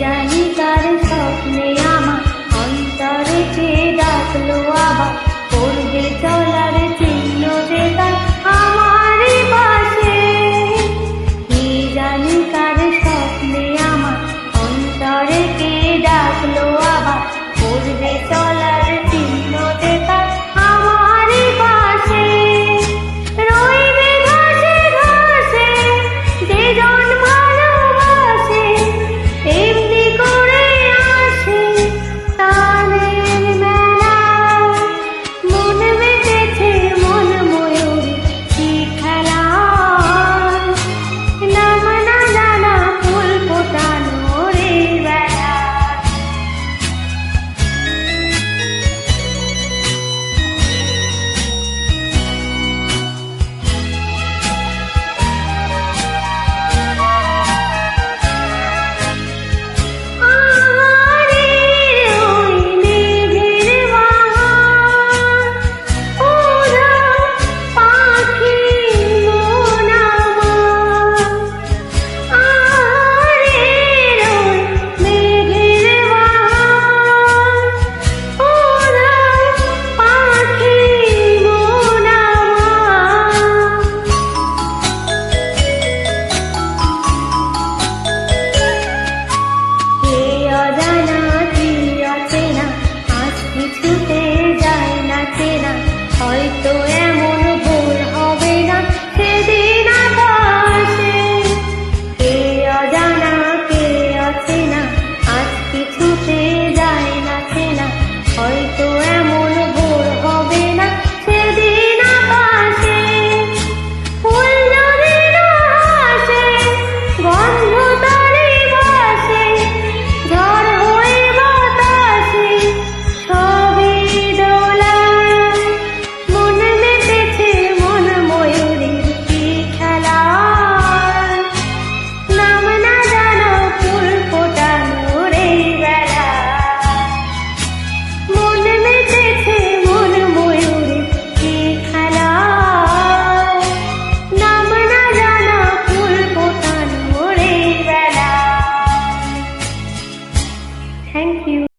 জানি তার স্বপ্নে আমার অন্তরে ডাকলো আবার।